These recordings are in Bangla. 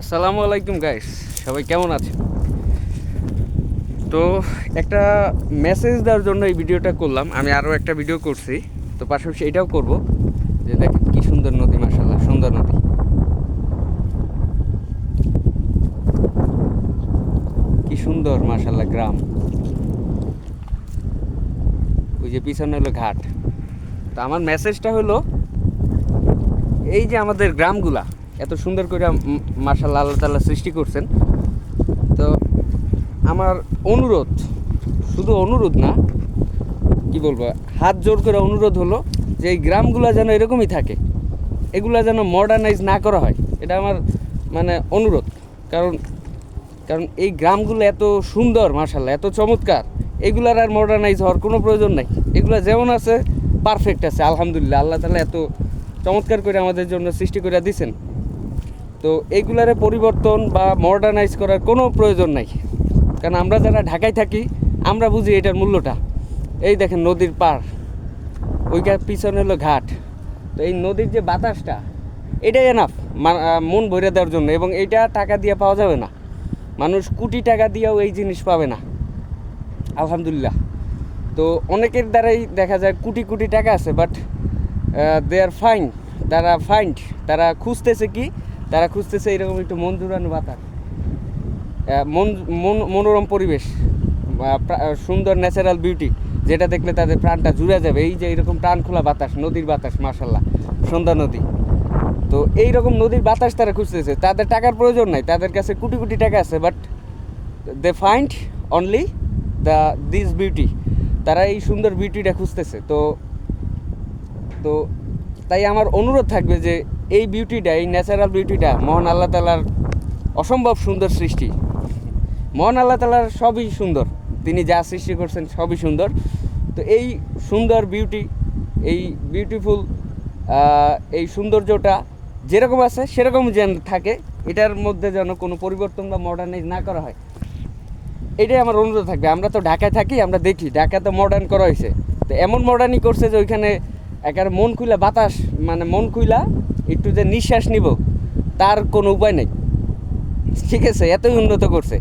আসসালামু আলাইকুম গাইস সবাই কেমন আছেন? তো একটা মেসেজ দেওয়ার জন্য এই ভিডিওটা করলাম। আমি আরও একটা ভিডিও করছি। তো পাশাপাশি এটাও করব। যে দেখেন কি সুন্দর নদী মাসাল্লাহ সুন্দর নদী। কি সুন্দর মাসাল্লাহ গ্রাম। ওই যে পিছনে হলো ঘাট। তো আমার মেসেজটা হলো, এই যে আমাদের গ্রামগুলা এত সুন্দর করে মার্শাল্লাহ আল্লাহ তাল্লাহ সৃষ্টি করছেন। তো আমার অনুরোধ, শুধু অনুরোধ না, কি বলব, হাত জোর করে অনুরোধ হলো যে এই গ্রামগুলো যেন এরকমই থাকে, এগুলা যেন মডার্নাইজ না করা হয়, এটা আমার মানে অনুরোধ। কারণ কারণ এই গ্রামগুলো এত সুন্দর মার্শাল্লাহ এত চমৎকার, এগুলার আর মডার্নাইজ হওয়ার কোনো প্রয়োজন নাই। এগুলো যেমন আছে পারফেক্ট আছে, আলহামদুলিল্লাহ, আল্লাহ তালা এত চমৎকার করে আমাদের জন্য সৃষ্টি করে দিছেন তো এইগুলারে পরিবর্তন বা মডার্নাইজ করার কোনো প্রয়োজন নাই। কারণ আমরা যারা ঢাকায় থাকি, আমরা বুঝি এটার মূল্যটা। এই দেখেন নদীর পার ওইটার পিছনে হলো ঘাট। তো এই নদীর যে বাতাসটা, এটাই এনাফ মন ভরে দেওয়ার জন্য এবং এইটা টাকা দিয়ে পাওয়া যাবে না। মানুষ কোটি টাকা দিয়েও এই জিনিস পাবে না। আলহামদুলিল্লাহ। তো অনেকের দ্বারাই দেখা যায় কোটি কোটি টাকা আছে বাট দে আর ফাইন তারা ফাইন্ড তারা খুঁজতেছে কি তারা খুঁজতেছে এরকম একটু মন জুড়ানো বাতাস মন, মন- মনোরম পরিবেশ সুন্দর ন্যাচারাল বিউটি যেটা দেখলে তাদের প্রাণটা জুড়ে যাবে। এই যে এরকম প্রাণ খোলা বাতাস, নদীর বাতাস মার্শাল্লাহ সন্ধ্যা নদী। তো এই রকম নদীর বাতাস তারা খুঁজতেছে। তাদের টাকার প্রয়োজন নাই, তাদের কাছে কোটি কোটি টাকা আছে but they find only the this beauty তারা এই সুন্দর বিউটিটা খুঁজতেছে। তো তো তাই আমার অনুরোধ থাকবে যে এই বিউটিটা এই ন্যাচারাল বিউটিটা মহান আল্লাহ তালার অসম্ভব সুন্দর সৃষ্টি। মহান আল্লাহ তালার সবই সুন্দর। তিনি যা সৃষ্টি করছেন সবই সুন্দর। তো এই সুন্দর বিউটি এই বিউটিফুল এই সৌন্দর্যটা যেরকম আছে, সেরকম যেন থাকে, এটার মধ্যে যেন কোনো পরিবর্তন বা মডার্নাইজ না করা হয়। এটাই আমার অনুরোধ থাকবে। আমরা তো ঢাকায় থাকি, আমরা দেখি। ঢাকা তো মডার্ন করা হয়েছে। তো এমন মডার্নই করছে যে ওইখানে একেবারে মন খুইলা বাতাস মানে মন খুইলা একটু যে নিঃশ্বাস নিব, তার কোনো উপায় নেই। ঠিক আছে, এতই উন্নত করছে।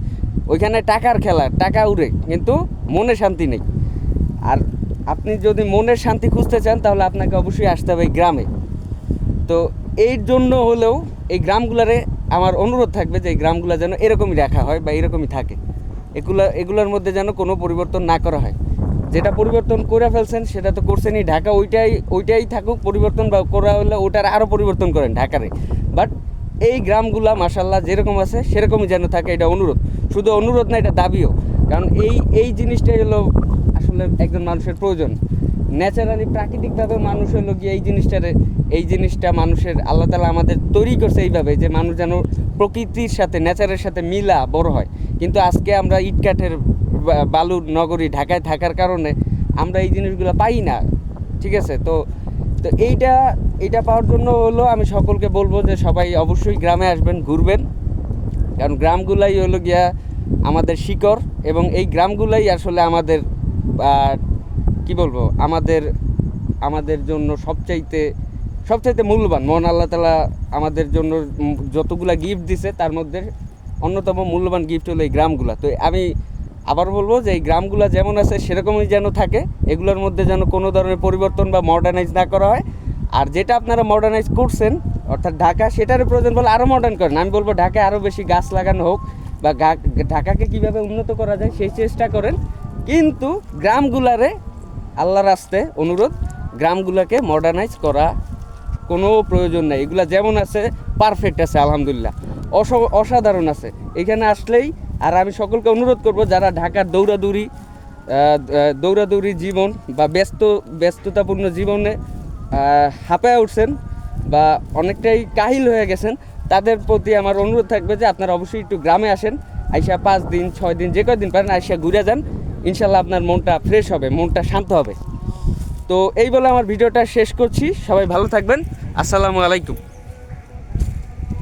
ওইখানে টাকার খেলা, টাকা উড়ে, কিন্তু মনে শান্তি নেই। আর আপনি যদি মনের শান্তি খুঁজতে চান, তাহলে আপনাকে অবশ্যই আসতে হবে এই গ্রামে। তো এর জন্য হলেও এই গ্রামগুলারে আমার অনুরোধ থাকবে যে এই গ্রামগুলো যেন এরকমই রাখা হয় বা এরকমই থাকে। এগুলো, এগুলোর মধ্যে যেন কোনো পরিবর্তন না করা হয়। যেটা পরিবর্তন করে ফেলছেন, সেটা তো করছেনই। ঢাকা ওইটাই ওইটাই থাকুক, পরিবর্তন বা করা হলে ওটার আরও পরিবর্তন করেন ঢাকারে। বাট এই গ্রামগুলা মাসাল্লাহ যেরকম আছে, সেরকমই যেন থাকে, এটা অনুরোধ। শুধু অনুরোধ না, এটা দাবিও। কারণ এই এই জিনিসটাই হলো আসলে একজন মানুষের প্রয়োজন। ন্যাচারালি, প্রাকৃতিকভাবে মানুষ হলো গিয়ে এই জিনিসটারে, এই জিনিসটা মানুষের, আল্লাহ তালা আমাদের তৈরি করছে এইভাবে, যে মানুষ যেন প্রকৃতির সাথে নেচারের সাথে মিলা, বড় হয়। কিন্তু আজকে আমরা ইটকাঠের বালুর নগরী ঢাকায় থাকার কারণে আমরা এই জিনিসগুলো পাই না। ঠিক আছে? তো তো এইটা এইটা পাওয়ার জন্য হলো আমি সকলকে বলব যে সবাই অবশ্যই গ্রামে আসবেন, ঘুরবেন। কারণ গ্রামগুলাই হলো গিয়া আমাদের শিকড় এবং এই গ্রামগুলাই আসলে আমাদের কি বলব? আমাদের আমাদের জন্য সবচাইতে সবচাইতে মূল্যবান। মহান আল্লাহ তালা আমাদের জন্য যতগুলা গিফট দিছে, তার মধ্যে অন্যতম মূল্যবান গিফট হলো এই গ্রামগুলা। তো আমি আবার বলব যে এই গ্রামগুলো যেমন আছে, সেরকমই যেন থাকে, এগুলোর মধ্যে যেন কোনো ধরনের পরিবর্তন বা মডার্নাইজ না করা হয়। আর যেটা আপনারা মডার্নাইজ করছেন, অর্থাৎ ঢাকা, সেটার প্রয়োজন বলে আরও মডার্ন করেন। আমি বলব ঢাকায় আরও বেশি গাছ লাগানো হোক বা ঢাকাকে কীভাবে উন্নত করা যায় সেই চেষ্টা করেন। কিন্তু গ্রামগুলারে আল্লাহর রাস্তে অনুরোধ, গ্রামগুলোকে মডার্নাইজ করা কোনো প্রয়োজন নেই। এগুলা যেমন আছে পারফেক্ট আছে, আলহামদুলিল্লাহ। অস- অসাধারণ আছে। এখানে আসলেই আর আমি সকলকে অনুরোধ করব, যারা ঢাকার দৌড়াদৌড়ি দৌড়াদৌড়ি জীবন বা ব্যস্ত, ব্যস্ততাপূর্ণ জীবনে হাঁপায় উঠছেন বা অনেকটাই কাহিল হয়ে গেছেন, তাদের প্রতি আমার অনুরোধ থাকবে যে আপনারা অবশ্যই একটু গ্রামে আসেন, আইসা পাঁচ দিন, ছয় দিন, যে কয়দিন পারেন, আইসা ঘুরে যান। ইনশাল্লাহ আপনার মনটা ফ্রেশ হবে, মনটা শান্ত হবে। তো এই বলে আমার ভিডিওটা শেষ করছি, সবাই ভালো থাকবেন। আসসালামু আলাইকুম।